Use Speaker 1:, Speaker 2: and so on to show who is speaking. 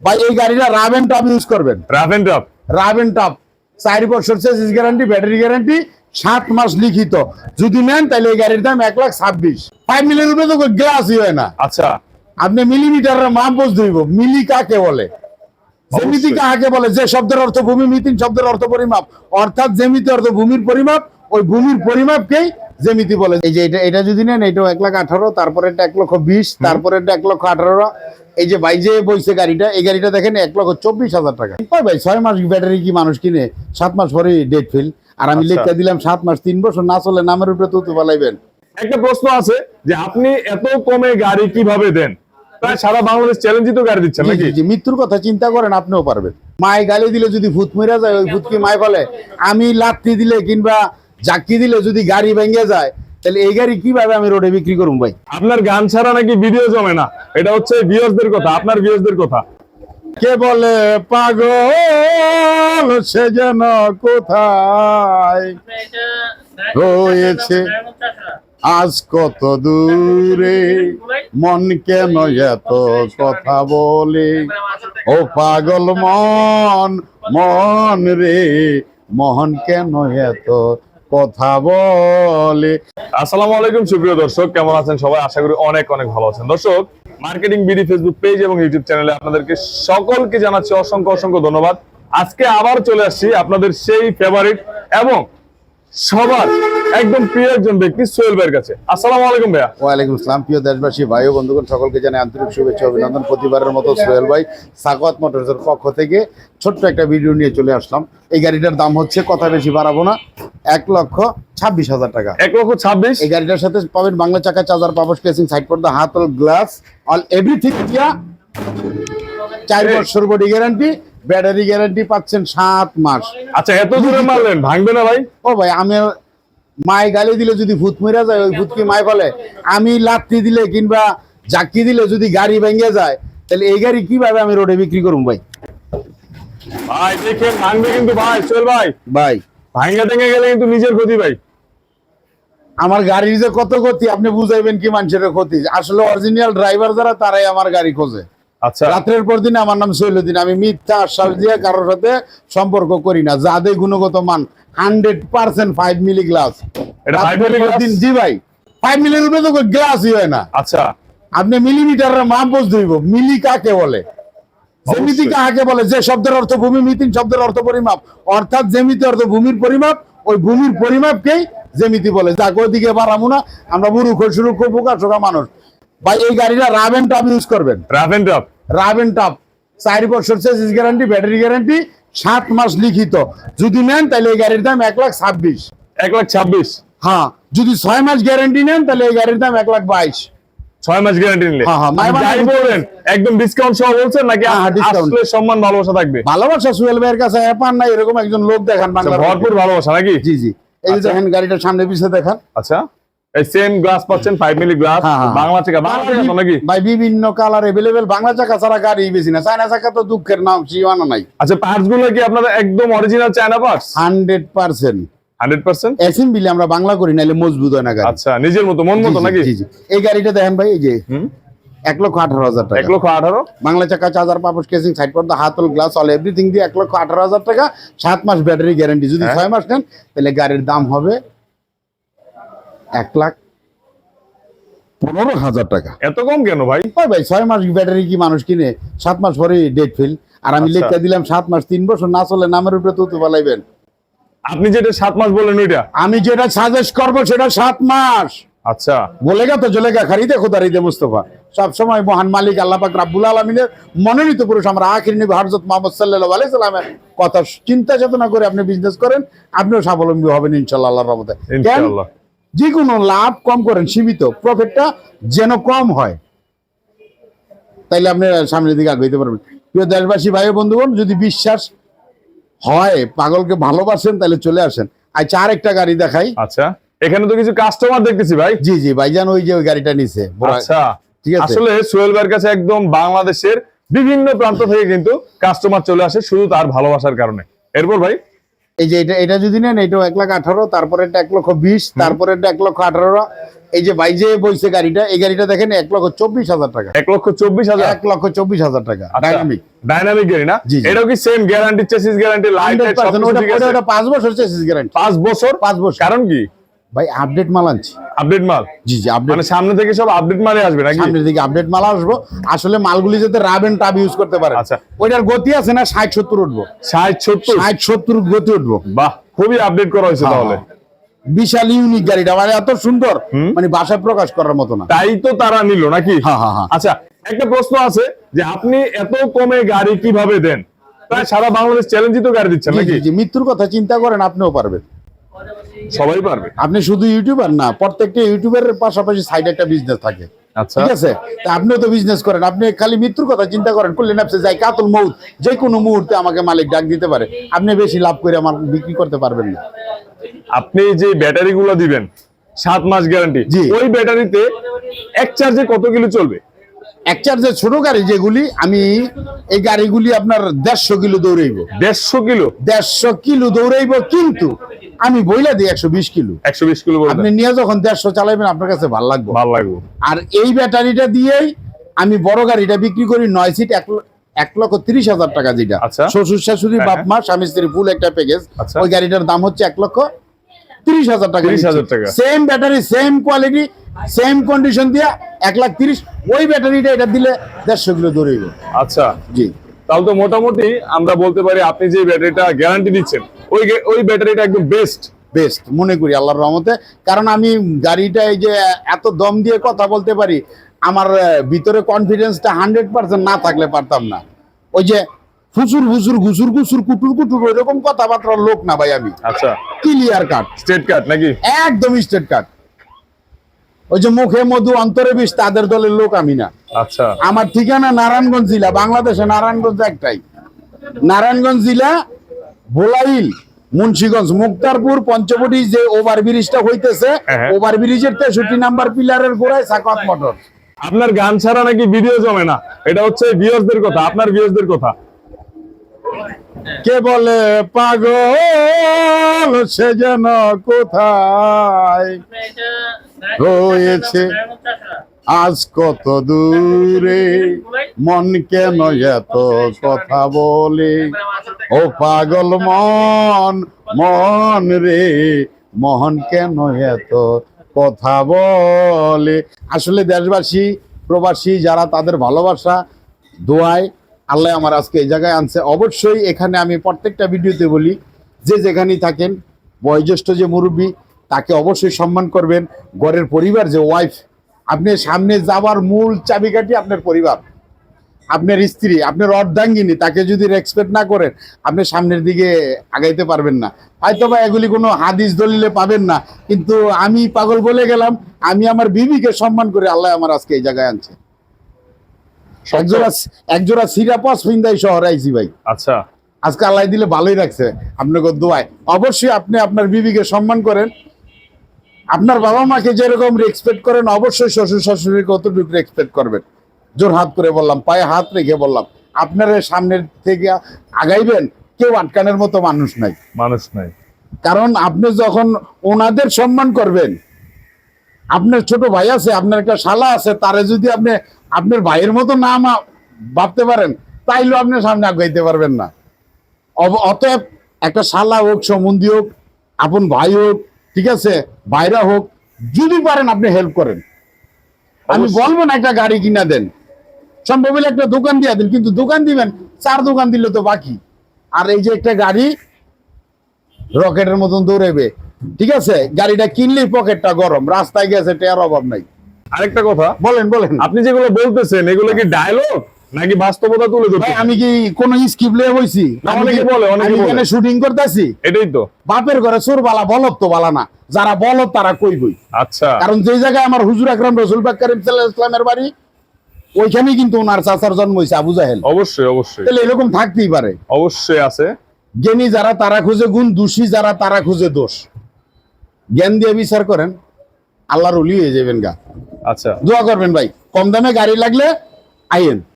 Speaker 1: ভাই এই গাড়িটা রাব এন্ড টপ ইউজ করবেন।
Speaker 2: Rough and tough
Speaker 1: rub and top চার বছর চেসিস গ্যারান্টি ব্যাটারি গ্যারান্টি সাত মাস লিখিত। যদি নেন তাহলে এই গাড়ির দাম এক লাখ ছাব্বিশ। ফাইভ মিলিয়ন রুপে তো গ্লাসই হয় না।
Speaker 2: আচ্ছা।
Speaker 1: আপনি মিলিমিটারের মাপ বুঝতে হইব মিলি কাকে বলে?
Speaker 2: অবশ্যই।
Speaker 1: কাকে বলে? যে শব্দের অর্থ ভূমি মিতিন শব্দের অর্থ পরিমাপ। অর্থাৎ জ্যামিতি অর্থ ভূমির পরিমাপ ওই ভূমির পরিমাপকেই জ্যামিতি বলে। এই যে এটা এটা যদি নেন এটাও এক লাখ আঠারো তারপরে এটা এক লক্ষ বিশ তারপরে এটা এক লক্ষ আঠারো এই যে ভাই যে বইছে গাড়িটা এই গাড়িটা দেখেন এক লক্ষ চব্বিশ হাজার টাকা। কয় ভাই ছয় মাস ব্যাটারি কি মানুষ কিনে? সাত মাস পরে ডেট ফিল আর আমি
Speaker 2: আচ্ছা।
Speaker 1: লিখতে দিলাম সাত মাস তিন বছর না চলে নামের উপরে তুতু পালাইবেন
Speaker 2: একটা প্রশ্ন আছে যে আপনি এত কমে গাড়ি কীভাবে দেন? প্রায় সারা বাংলাদেশ চ্যালেঞ্জিত গাড়ি দিচ্ছেন নাকি?
Speaker 1: মৃত্যুর কথা চিন্তা করেন আপনিও পারবেন। মায় গালি দিলে যদি ভূত মরে যায় ওই ভূত কি মায় বলে? আমি লাত্তি দিলে কিংবা জাকি দিলে যদি গাড়ি ভেঙে যায় তাহলে এই গাড়ি কীভাবে আমি রোডে বিক্রি করুম ভাই?
Speaker 2: আপনার গান ছাড়া নাকি ভিডিও জমে না? এটা হচ্ছে ভিউয়ার্সদের কথা আপনার ভিউয়ার্সদের কথা।
Speaker 1: কে বলে পাগল সে যেন কোথায় হয়েছে আজ কত দূরে? মন কেন এত কথা বলে? ও পাগল মন মন রে মহন কেন এত কথা বলে।
Speaker 2: আসসালামু আলাইকুম সুপ্রিয় দর্শক কেমন আছেন সবাই? আশা করি অনেক অনেক ভালো আছেন। দর্শক মার্কেটিং বিডি ফেসবুক পেজ এবং ইউটিউব চ্যানেলে আপনাদেরকে সকলকে জানাচ্ছি অসংখ্য অসংখ্য ধন্যবাদ। আজকে আবার চলে আসছি আপনাদের সেই ফেভারিট এবং সবার একদম প্রিয় একজন ব্যক্তি সোহেল ভাইয়ের কাছে। আসসালামু আলাইকুম ভাইয়া।
Speaker 1: ওয়ালাইকুম আসসালাম প্রিয় দেশবাসী ভাই ও বন্ধুগণ সকলকে জানাই আন্তরিক শুভেচ্ছা অভিনন্দন। প্রতিবারের মতো সোহেল ভাই সাকওয়াত মোটরসের পক্ষ থেকে ছোট্ট একটা ভিডিও নিয়ে চলে আসলাম। এই গাড়িটার দাম হচ্ছে কথা বেশি বাড়াবো না। এক লক্ষ ছাব্বিশ হাজার টাকা।
Speaker 2: এক লক্ষ ছাব্বিশ?
Speaker 1: এই গাড়িটার সাথে পাবেন বাংলা চাকা চার্জার পাওয়ার স্পেসিং সাইড পর্দা হাত গ্লাস অল এভরিথিং দিয়া চার বছর বডি গ্যারান্টি ব্যাটারি গ্যারান্টি পাচ্ছেন সাত মাস।
Speaker 2: আচ্ছা এত দূরে মারলেন ভাঙবে না ভাই?
Speaker 1: ও ভাই আমি মায় গালি দিলে যদি ভূত মরে যায় ওই ভূত কি মায় বলে? আমি লাত্তি দিলে কিংবা জাকি দিলে যদি গাড়ি ভেঙে যায় তাহলে এই গাড়ি কীভাবে আমি রোডে বিক্রি করুম ভাই?
Speaker 2: ভাই দেখেন ভাঙবে কিন্তু ভাই চল ভাই।
Speaker 1: ভাই।
Speaker 2: ভাঙ্গা টেঙ্গে গেলে কিন্তু নিজের ক্ষতি ভাই।
Speaker 1: আমার গাড়ির যে কত ক্ষতি আপনি বুঝাইবেন কি মানুষের ক্ষতি? আসলে অরিজিনাল ড্রাইভার যারা তারাই আমার গাড়ি খোঁজে।
Speaker 2: আচ্ছা।
Speaker 1: রাত্রের পর দিন আমার নাম আমি মিথ্যা আশ্বাস দিয়ে কারোর সাথে সম্পর্ক করি না। যাদের গুণগত মান hundred percent five milli glass
Speaker 2: milli
Speaker 1: জি ভাই ফাইভ মিলির উপরে তো গ্লাসই হয় না।
Speaker 2: আচ্ছা।
Speaker 1: আপনি মিলিমিটারের মাপ বুঝতে মিলি কাকে বলে? জ্যামিতি
Speaker 2: অবশ্যই।
Speaker 1: কাকে বলে যে শব্দের অর্থ ভূমি মিতিন শব্দের অর্থ পরিমাপ অর্থাৎ জ্যামিতি অর্থ ভূমির পরিমাপ ওই ভূমির পরিমাপকেই জ্যামিতি বলে। যাকে ওদিকে বাড়াবো না আমরা বুড়ো শুরু করব কাছোকা মানুষ। ভাই এই গাড়িটা রাব এন্ড টপ ইউজ করবেন।
Speaker 2: Rough and tough
Speaker 1: rub and top চার বছর চেসিস গ্যারান্টি ব্যাটারি গ্যারান্টি সাত মাস লিখিত। যদি নেন তাহলে এই গাড়ির দাম এক লাখ ছাব্বিশ।
Speaker 2: এক লাখ ছাব্বিশ?
Speaker 1: হ্যাঁ যদি ছয় মাস গ্যারান্টি নেন তাহলে এই গাড়ির দাম এক লাখ বাইশ।
Speaker 2: ছয় মাস গ্যারান্টি নিলে।
Speaker 1: হ্যাঁ, হ্যাঁ, মানে-
Speaker 2: যাই বলবেন একদম ডিসকাউন্ট সহ বলছেন নাকি
Speaker 1: হ্যাঁ।
Speaker 2: আসলে সম্মান ভালোবাসা থাকবে?
Speaker 1: ভালোবাসা সুয়েল ভাইয়ের কাছে পান না এরকম একজন লোক দেখান
Speaker 2: আচ্ছা, ভরপুর ভালোবাসা নাকি?
Speaker 1: জি জি। এই যে
Speaker 2: আচ্ছা।
Speaker 1: দেখেন গাড়িটার সামনে দেখান।
Speaker 2: আচ্ছা এই সেম গ্লাস পাচ্ছেন মিলি গ্লাস। বাংলা থেকে নাকি?
Speaker 1: ভাই বিভিন্ন কালার এভেলেবেল বাংলা চাকা ছাড়া গাড়ি বেশি না। চায়না চাকা তো দুঃখের নাম সীমানা নাই।
Speaker 2: আচ্ছা পার্টসগুলো কি আপনারা একদম original China parts
Speaker 1: hundred percent
Speaker 2: hundred percent?
Speaker 1: এসিম বিলে আমরা বাংলা করি নাইলে মজবুত হয় না গাড়ি।
Speaker 2: আচ্ছা নিজের মতো মন মতো নাকি?
Speaker 1: জি জি। এই গাড়িটা দেখেন ভাই এই যে এক লক্ষ আঠারো হাজার টাকা।
Speaker 2: এক লক্ষ আঠারো?
Speaker 1: বাংলা চাকা চার্জার পাপস কেসিং সাইড পর্দা হাতল গ্লাস অল এভরিথিং দিয়ে এক লক্ষ আঠারো হাজার টাকা সাত মাস ব্যাটারি গ্যারান্টি যদি
Speaker 2: হ্যাঁ।
Speaker 1: ছয় মাস নেন তাহলে গাড়ির দাম হবে এক লাখ পনেরো হাজার টাকা।
Speaker 2: এত কম কেন ভাই?
Speaker 1: ভাই ছয় মাস ব্যাটারি কি মানুষ কিনে? সাত মাস পরে ডেট ফিল আর আমি
Speaker 2: আচ্ছা।
Speaker 1: লিখতে দিলাম সাত মাস তিন বছর না চলে নামের উপরে তুতু পালাইবেন
Speaker 2: আপনি যেটা সাত মাস বললেন ওইটা?
Speaker 1: আমি যেটা সাজেস্ট করব সেটা সাত মাস।
Speaker 2: আচ্ছা।
Speaker 1: বলেগা তো জলেগা খারিদে খোদারিদে মুস্তফা। সব সময় মহান মালিক আল্লাহ পাক রাব্বুল আলমিনের মনোনীত পুরুষ। আমরা আখির নবী হরজত মোহাম্মদ সাল্লাহ আলাই সাল্লামের কথা চিন্তা চেতনা করে আপনি বিজনেস করেন আপনিও স্বাবলম্বী হবেন ইনশাল্লাহ আল্লাহর রহমতে। যে কোনো? লাভ কম করেন সীমিত। প্রফিটটা যেন কম হয়। তাইলে আপনি সামনের দিকে আগাইতে পারবেন। প্রিয় দেশবাসী ভাই বন্ধুগণ যদি বিশ্বাস হয় পাগলকে ভালোবাসেন তাহলে চলে আসেন। আচ্ছা আরেকটা গাড়ি দেখাই।
Speaker 2: আচ্ছা এখানে তো কিছু কাস্টমার দেখতেছি ভাই।
Speaker 1: জি জি ভাই ভাইজান ওই যে ওই গাড়িটা নিছে।
Speaker 2: আচ্ছা
Speaker 1: ঠিক আছে।
Speaker 2: আসলে সোহেল ভাইয়ের কাছে একদম বাংলাদেশের বিভিন্ন প্রান্ত থেকে কিন্তু কাস্টমার চলে আসে শুধু তার ভালোবাসার কারণে। এরপর ভাই?
Speaker 1: এই যে এটা এটা যদি নেন এটাও এক লাখ আঠারো তারপরে এক লক্ষ বিশ তারপরে এক লক্ষ আঠারো এই যে যে বইছে গাড়িটা এই গাড়িটা দেখেন এক লক্ষ চব্বিশ হাজার টাকা।
Speaker 2: এক লক্ষ চব্বিশ হাজার?
Speaker 1: এক লক্ষ চব্বিশ হাজার টাকা ডাইনামিক
Speaker 2: ডাইনামিক গাড়ি না। এটাও কি same guarantee chassis guarantee light
Speaker 1: ওটা পাঁচ বছর চেসিস গ্যারান্টি
Speaker 2: পাঁচ বছর?
Speaker 1: পাঁচ বছর।
Speaker 2: কারণ কি?
Speaker 1: ভাই আপডেট মাল আনছি।
Speaker 2: আপডেট মাল?
Speaker 1: জি জি আপডেট
Speaker 2: মানে সামনে থেকে সব আপডেট মালে আসবে নাকি?
Speaker 1: সামনের দিকে আপডেট মাল আসব। আসলে মালগুলি যাতে রাব এন্ড টাব ইউজ করতে পারে।
Speaker 2: আচ্ছা।
Speaker 1: ওইটার গতি আছে না ষাট সত্তর উঠবো।
Speaker 2: ষাট সত্তর?
Speaker 1: ষাট সত্তর গতি উঠবো।
Speaker 2: বাহ খুবই আপডেট করা হয়েছে তাহলে।
Speaker 1: বিশাল ইউনিক গাড়িটা। মানে এত সুন্দর। মানে ভাষায় প্রকাশ করার মতো না।
Speaker 2: তাই তো তারা নিল নাকি?
Speaker 1: হ্যাঁ, হ্যাঁ, হ্যাঁ।
Speaker 2: আচ্ছা একটা প্রশ্ন আছে যে আপনি এত কমে গাড়ি কীভাবে দেন? প্রায় সারা বাংলাদেশ চ্যালেঞ্জই তো গাড়ি দিচ্ছেন নাকি?
Speaker 1: মৃত্যুর কথা চিন্তা করেন আপনিও পারবেন।
Speaker 2: সবাই পারবে।
Speaker 1: আপনি শুধু ইউটিউবার না প্রত্যেকটা ইউটিউবের পাশাপাশি সাইডে একটা বিজনেস থাকে।
Speaker 2: আচ্ছা।
Speaker 1: ঠিক আছে? আপনিও তো বিজনেস করেন। আপনি খালি মৃত্যুর কথা চিন্তা করেন করলেন আপনি যাই কাতল মৌত যে কোনো মুহূর্তে আমাকে মালিক ডাক দিতে পারে। আপনি বেশি লাভ করে আমার বিক্রি করতে পারবেন না।
Speaker 2: আপনি যে ব্যাটারি গুলো দিবেন সাত মাস গ্যারান্টি। ওই ব্যাটারিতে এক চার্জে কত কিলো চলবে?
Speaker 1: এক চার্জে ছোট গাড়ি যেগুলি আমি এই গাড়িগুলি আপনার দেড়শো কিলো দৌড়াইব।
Speaker 2: দেড়শো কিলো?
Speaker 1: দেড়শো কিলো দৌড়াইব কিন্তু আমি বইলা দিই একশো বিশ কিলো।
Speaker 2: একশো বিশ কিলো
Speaker 1: আপনি নিয়ে যখন দেড়শো চালাইবেন আপনার কাছে ভালো লাগবে।
Speaker 2: ভালো লাগবে।
Speaker 1: আর এই ব্যাটারিটা দিয়েই আমি বড় গাড়িটা বিক্রি করি নয় সিট এক এক লক্ষ তিরিশ হাজার টাকা যেটা।
Speaker 2: আচ্ছা।
Speaker 1: শ্বশুর শাশুড়ি
Speaker 2: হ্যাঁ,
Speaker 1: বাপ মা স্বামী স্ত্রী ফুল একটা প্যাকেজ
Speaker 2: আচ্ছা।
Speaker 1: ওই গাড়িটার দাম হচ্ছে এক লক্ষ তিরিশ হাজার টাকা
Speaker 2: 30,000 টাকা।
Speaker 1: Same battery same quality same condition দিয়ে এক লাখ তিরিশ ওই ব্যাটারিটা এটা দিলে দেড়শো কিলো দৌড়াইব
Speaker 2: আচ্ছা।
Speaker 1: জি।
Speaker 2: তাহলে তো মোটামুটি আমরা বলতে পারি আপনি যে ব্যাটারিটা গ্যারান্টি দিচ্ছেন ওই ওই ব্যাটারিটা একদম বেস্ট
Speaker 1: বেস্ট মনে করি আল্লাহর রহমতে। কারণ আমি গাড়িটা এই যে এত দম দিয়ে কথা বলতে পারি আমার ভিতরে কনফিডেন্সটা হান্ড্রেড পার্সেন্ট না থাকলে পারতাম না। ওই যে ফুসুর ফুসুর ঘুসুর ঘুসুর কুটুর কুটুর ওইরকম কথাবার্তার লোক না ভাই আমি।
Speaker 2: আচ্ছা।
Speaker 1: ক্লিয়ার কাট
Speaker 2: স্টেট কার্ড নাকি?
Speaker 1: একদম স্টেট কাট ওই যে মুখে মধু অন্তরে বিষ তাদের দলের লোক আমি না।
Speaker 2: আচ্ছা।
Speaker 1: আমার ঠিকানা নারায়ণগঞ্জ জেলা বাংলাদেশে নারায়ণগঞ্জ একটাই। নারায়ণগঞ্জ জেলা ভোলাইল মুন্সিগঞ্জ মুক্তারপুর পঞ্চবটি যে ওভার ব্রিজটা হইতেছে
Speaker 2: হ্যাঁ।
Speaker 1: ওভার ব্রিজের তেষট্টি নাম্বার পিলারের গোড়ায় সাকাত মোটর।
Speaker 2: আপনার গান ছাড়া নাকি ভিডিও জমে না। এটা হচ্ছে ভিউয়ার্সদের কথা, আপনার ভিউয়ার্সদের কথা।
Speaker 1: কে বলে পাগল, সে যেন কোথায় রয়েছে? আজ কত দূরে, মন কেন এত কথা বলে? ও পাগল মন মন রে, মন কেন এত কথা বলে। আসলে দেশবাসী, প্রবাসী যারা তাদের ভালোবাসা, দোয়ায় আল্লাহ আমার আজকে এই জায়গায় আনছে। অবশ্যই এখানে আমি প্রত্যেকটা ভিডিওতে বলি, যে যেখানেই থাকেন, বয়োজ্যেষ্ঠ যে মুরব্বী, তাকে অবশ্যই সম্মান করবেন। ঘরের পরিবার, যে ওয়াইফ আপনি সামনে যাবার মূল চাবিকাঠি আপনার পরিবার। আপনার স্ত্রী আপনার অর্ধাঙ্গিনী তাকে যদি রেসপেক্ট না করেন আপনি সামনের দিকে আগাইতে পারবেন না। হয়তো বা এগুলি কোনো হাদিস দলিলে পাবেন না কিন্তু আমি পাগল বলে গেলাম আমি আমার বিবিকে সম্মান করে আল্লাহ আমার আজকে এই জায়গায় আনছে। একজোড়া একজোড়া সিরাপস ফিন্দাই শহরে আইছি ভাই।
Speaker 2: আচ্ছা।
Speaker 1: আজকে আল্লাহ দিলে ভালোই রাখছে আপনাকে দোয়ায়। অবশ্যই আপনি আপনার বিবিকে সম্মান করেন। আপনার বাবা মাকে যেরকম রেসপেক্ট করেন অবশ্যই শ্বশুর শাশুড়িকে অতটুকু রেসপেক্ট করবেন। জোর হাত করে বললাম পায়ে হাত রেখে বললাম আপনারা সামনের থেকে আগাইবেন কেউ আটকানোর মতো মানুষ নাই।
Speaker 2: মানুষ নাই।
Speaker 1: কারণ আপনি যখন ওনাদের সম্মান করবেন আপনার ছোট ভাই আছে আপনার একটা শালা আছে তারে যদি আপনি আপনার ভাইয়ের মতো না ভাবতে পারেন তাইলেও আপনি সামনে আগাইতে পারবেন না। অতএব একটা শালা হোক সম্বন্ধী হোক আপন ভাই হোক ঠিক আছে ভাইরা হোক যদি পারেন আপনি হেল্প করেন। আমি। বলব না একটা গাড়ি কিনা দেন। সম্ভব হলে একটা দোকান দিয়ে দেন কিন্তু দোকান দিবেন চার দোকান দিলে তো বাকি। আর এই যে একটা গাড়ি রকেটের মতন দৌড়াবে ঠিক আছে? গাড়িটা কিনলেই পকেটটা গরম রাস্তায় গেছে টেয়ার অভাব নাই।
Speaker 2: আরেকটা কথা।
Speaker 1: বলেন বলেন।
Speaker 2: আপনি যেগুলো বলতেছেন এগুলো কি ডায়লগ নাকি বাস্তবতা তুলে
Speaker 1: ভাই আমি কি কোন স্কিপ লিয়ে হইছি
Speaker 2: অনেকে বলে, অনেকে।
Speaker 1: এখানে শুটিং করতেছি?
Speaker 2: এটাই তো।
Speaker 1: বাপের ঘরে চোর বালা বলত তো বালা না। যারা বলত তারা কই কই
Speaker 2: আচ্ছা।
Speaker 1: কারণ যে জায়গায় আমার হুজুর আকরাম রসুল পাক করিম সাল্লাল্লাহু আলাইহি ইসলামের বাড়ি ওইখানেই কিন্তু ওনার চাচার জন্ম হয়েছে আবু জাহেল।
Speaker 2: অবশ্যই অবশ্যই।
Speaker 1: তাহলে এরকম থাকতেই পারে।
Speaker 2: অবশ্যই আছে।
Speaker 1: জ্ঞানী যারা তারা খুঁজে গুণ দোষী যারা তারা খুঁজে দোষ। জ্ঞান দিয়ে বিচার করেন আল্লাহর উলি হয়ে যাবেন গা।
Speaker 2: আচ্ছা।
Speaker 1: দোয়া করবেন ভাই কম দামে গাড়ি লাগলে আইয়েন।